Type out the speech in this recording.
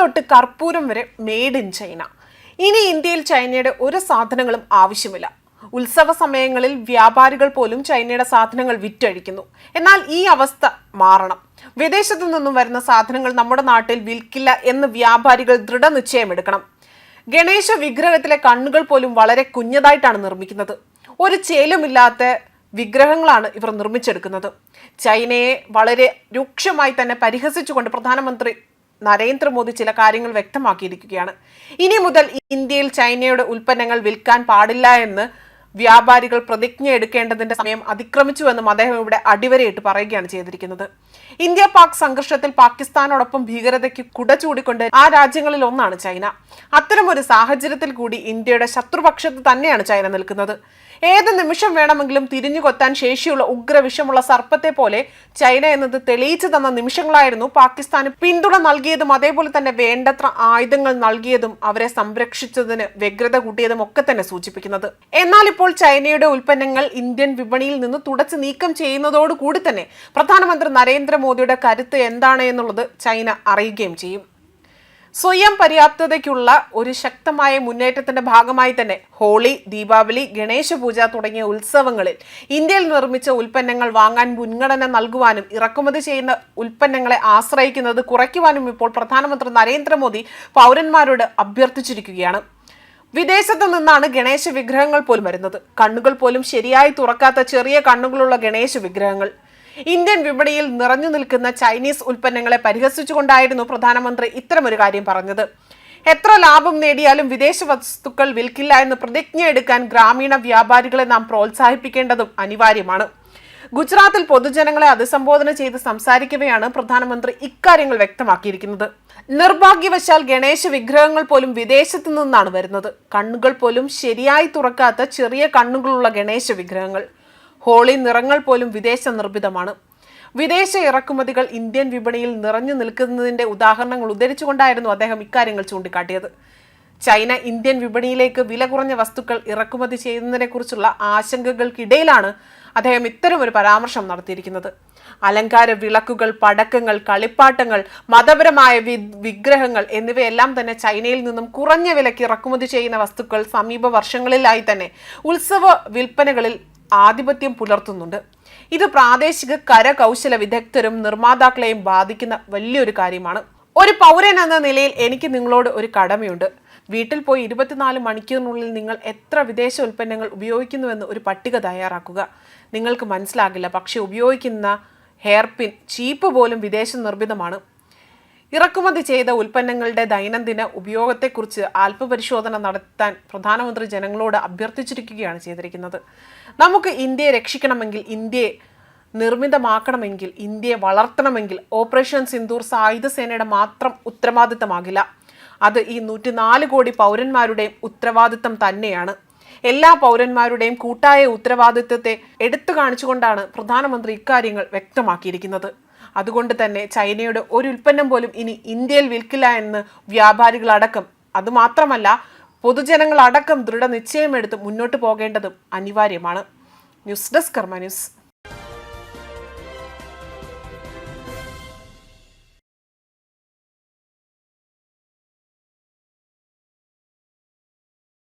തൊട്ട് കർപ്പൂരം വരെ മെയ്ഡ് ഇൻ ചൈന ഇനി ഇന്ത്യയിൽ ചൈനയുടെ ഒരു സാധനങ്ങളും ആവശ്യമില്ല. ഉത്സവ സമയങ്ങളിൽ വ്യാപാരികൾ പോലും ചൈനയുടെ സാധനങ്ങൾ വിറ്റഴിക്കുന്നു. എന്നാൽ ഈ അവസ്ഥ മാറണം. വിദേശത്തു നിന്നും വരുന്ന സാധനങ്ങൾ നമ്മുടെ നാട്ടിൽ വിൽക്കില്ല എന്ന് വ്യാപാരികൾ ദൃഢനിശ്ചയമെടുക്കണം ഗണേശ വിഗ്രഹത്തിലെ കണ്ണുകൾ പോലും വളരെ കുഞ്ഞതായിട്ടാണ് നിർമ്മിക്കുന്നത്. ഒരു ചേലുമില്ലാത്ത വിഗ്രഹങ്ങളാണ് ഇവർ നിർമ്മിച്ചെടുക്കുന്നത്. ചൈനയെ വളരെ രൂക്ഷമായി തന്നെ പരിഹസിച്ചുകൊണ്ട് പ്രധാനമന്ത്രി നരേന്ദ്രമോദി ചില കാര്യങ്ങൾ വ്യക്തമാക്കിയിരിക്കുകയാണ്. ഇനി മുതൽ ഇന്ത്യയിൽ ചൈനയുടെ ഉൽപ്പന്നങ്ങൾ വിൽക്കാൻ പാടില്ല എന്ന് വ്യാപാരികൾ പ്രതിജ്ഞ എടുക്കേണ്ടതിന്റെ സമയം അതിക്രമിച്ചുവെന്നും അദ്ദേഹം ഇവിടെ അടിവരയിട്ട് പറയുകയാണ് ചെയ്തിരിക്കുന്നത്. ഇന്ത്യ പാക് സംഘർഷത്തിൽ പാകിസ്ഥാനോടൊപ്പം ഭീകരതയ്ക്ക് കുട ചൂടിക്കൊണ്ട് ആ രാജ്യങ്ങളിൽ ഒന്നാണ് ചൈന. അത്തരമൊരു സാഹചര്യത്തിൽ കൂടി ഇന്ത്യയുടെ ശത്രുപക്ഷത്ത് തന്നെയാണ് ചൈന നിൽക്കുന്നത്. ഏത് നിമിഷം വേണമെങ്കിലും തിരിഞ്ഞു കൊത്താൻ ശേഷിയുള്ള ഉഗ്രവിഷമുള്ള സർപ്പത്തെ പോലെ ചൈന എന്നത് തെളിയിച്ചു തന്ന നിമിഷങ്ങളായിരുന്നു പാകിസ്ഥാന് പിന്തുണ നൽകിയതും അതേപോലെ തന്നെ വേണ്ടത്ര ആയുധങ്ങൾ നൽകിയതും അവരെ സംരക്ഷിച്ചതിന് വ്യഗ്രത കൂട്ടിയതും ഒക്കെ തന്നെ സൂചിപ്പിക്കുന്നത്. എന്നാൽ ഇപ്പോൾ ചൈനയുടെ ഉൽപ്പന്നങ്ങൾ ഇന്ത്യൻ വിപണിയിൽ നിന്ന് തുടച്ചു നീക്കം ചെയ്യുന്നതോടുകൂടി തന്നെ പ്രധാനമന്ത്രി നരേന്ദ്രമോദിയുടെ കരുത്ത് എന്താണ് എന്നുള്ളത് ചൈന അറിയുകയും ചെയ്യും. സ്വയം പര്യാപ്തതയ്ക്കുള്ള ഒരു ശക്തമായ മുന്നേറ്റത്തിന്റെ ഭാഗമായി തന്നെ ഹോളി ദീപാവലി ഗണേശ പൂജ തുടങ്ങിയ ഉത്സവങ്ങളിൽ ഇന്ത്യയിൽ നിർമ്മിച്ച ഉൽപ്പന്നങ്ങൾ വാങ്ങാൻ മുൻഗണന നൽകുവാനും ഇറക്കുമതി ചെയ്യുന്ന ഉൽപ്പന്നങ്ങളെ ആശ്രയിക്കുന്നത് കുറയ്ക്കുവാനും ഇപ്പോൾ പ്രധാനമന്ത്രി നരേന്ദ്രമോദി പൗരന്മാരോട് അഭ്യർത്ഥിച്ചിരിക്കുകയാണ്. വിദേശത്തു നിന്നാണ് ഗണേശ വിഗ്രഹങ്ങൾ പോലും വരുന്നത്. കണ്ണുകൾ പോലും ശരിയായി തുറക്കാത്ത ചെറിയ കണ്ണുകളുള്ള ഗണേശ വിഗ്രഹങ്ങൾ. ഇന്ത്യൻ വിപണിയിൽ നിറഞ്ഞു നിൽക്കുന്ന ചൈനീസ് ഉൽപ്പന്നങ്ങളെ പരിഹസിച്ചുകൊണ്ടായിരുന്നു പ്രധാനമന്ത്രി ഇത്തരമൊരു കാര്യം പറഞ്ഞത്. എത്ര ലാഭം നേടിയാലും വിദേശ വസ്തുക്കൾ വിൽക്കില്ല എന്ന് പ്രതിജ്ഞ എടുക്കാൻ ഗ്രാമീണ വ്യാപാരികളെ നാം പ്രോത്സാഹിപ്പിക്കേണ്ടതും അനിവാര്യമാണ്. ഗുജറാത്തിൽ പൊതുജനങ്ങളെ അഭിസംബോധന ചെയ്ത് സംസാരിക്കവെയാണ് പ്രധാനമന്ത്രി ഇക്കാര്യങ്ങൾ വ്യക്തമാക്കിയിരിക്കുന്നത്. നിർഭാഗ്യവശാൽ ഗണേശ വിഗ്രഹങ്ങൾ പോലും വിദേശത്തു നിന്നാണ് വരുന്നത്. കണ്ണുകൾ പോലും ശരിയായി തുറക്കാത്ത ചെറിയ കണ്ണുകളുള്ള ഗണേശ വിഗ്രഹങ്ങൾ. ഹോളി നിറങ്ങൾ പോലും വിദേശ നിർമ്മിതമാണ്. വിദേശ ഇറക്കുമതികൾ ഇന്ത്യൻ വിപണിയിൽ നിറഞ്ഞു നിൽക്കുന്നതിന്റെ ഉദാഹരണങ്ങൾ ഉദ്ധരിച്ചുകൊണ്ടായിരുന്നു അദ്ദേഹം ഇക്കാര്യങ്ങൾ ചൂണ്ടിക്കാട്ടിയത്. ചൈന ഇന്ത്യൻ വിപണിയിലേക്ക് വില കുറഞ്ഞ വസ്തുക്കൾ ഇറക്കുമതി ചെയ്യുന്നതിനെക്കുറിച്ചുള്ള ആശങ്കകൾക്കിടയിലാണ് അദ്ദേഹം ഇത്തരം ഒരു പരാമർശം നടത്തിയിരിക്കുന്നത്. അലങ്കാര വിളക്കുകൾ പടക്കങ്ങൾ കളിപ്പാട്ടങ്ങൾ മതപരമായ വിഗ്രഹങ്ങൾ എന്നിവയെല്ലാം തന്നെ ചൈനയിൽ നിന്നും കുറഞ്ഞ വിലയ്ക്ക് ഇറക്കുമതി ചെയ്യുന്ന വസ്തുക്കൾ സമീപ വർഷങ്ങളിലായി തന്നെ ഉത്സവ വിൽപ്പനകളിൽ ആധിപത്യം പുലർത്തുന്നുണ്ട്. ഇത് പ്രാദേശിക കരകൗശല വിദഗ്ധരും നിർമ്മാതാക്കളെയും ബാധിക്കുന്ന വലിയൊരു കാര്യമാണ്. ഒരു പൗരൻ എന്ന നിലയിൽ എനിക്ക് നിങ്ങളോട് ഒരു കടമയുണ്ട്. വീട്ടിൽ പോയി ഇരുപത്തിനാല് മണിക്കൂറിനുള്ളിൽ നിങ്ങൾ എത്ര വിദേശ ഉൽപ്പന്നങ്ങൾ ഉപയോഗിക്കുന്നുവെന്ന് ഒരു പട്ടിക തയ്യാറാക്കുക. നിങ്ങൾക്ക് മനസ്സിലാകില്ല പക്ഷേ ഉപയോഗിക്കുന്ന ഹെയർ പിൻ ചീപ്പ് പോലും വിദേശ നിർമ്മിതമാണ്. ഇറക്കുമതി ചെയ്ത ഉൽപ്പന്നങ്ങളുടെ ദൈനംദിന ഉപയോഗത്തെക്കുറിച്ച് ആൽപ്പരിശോധന നടത്താൻ പ്രധാനമന്ത്രി ജനങ്ങളോട് അഭ്യർത്ഥിച്ചിരിക്കുകയാണ് ചെയ്തിരിക്കുന്നത്. നമുക്ക് ഇന്ത്യയെ രക്ഷിക്കണമെങ്കിൽ ഇന്ത്യയെ നിർമ്മിതമാക്കണമെങ്കിൽ ഇന്ത്യയെ വളർത്തണമെങ്കിൽ ഓപ്പറേഷൻ സിന്ദൂർ സായുധ സേനയുടെ മാത്രം ഉത്തരവാദിത്തമാകില്ല. അത് ഈ നൂറ്റിനാല് കോടി പൗരന്മാരുടെയും ഉത്തരവാദിത്തം തന്നെയാണ്. എല്ലാ പൗരന്മാരുടെയും കൂട്ടായ ഉത്തരവാദിത്തത്തെ എടുത്തു കാണിച്ചുകൊണ്ടാണ് പ്രധാനമന്ത്രി ഇക്കാര്യങ്ങൾ വ്യക്തമാക്കിയിരിക്കുന്നത്. അതുകൊണ്ട് തന്നെ ചൈനയുടെ ഒരു ഉൽപ്പന്നം പോലും ഇനി ഇന്ത്യയിൽ വിൽക്കില്ല എന്ന് വ്യാപാരികളടക്കം അതുമാത്രമല്ല പൊതുജനങ്ങളടക്കം ദൃഢനിശ്ചയമെടുത്ത് മുന്നോട്ട് പോകേണ്ടതും അനിവാര്യമാണ്. News desk Karma news.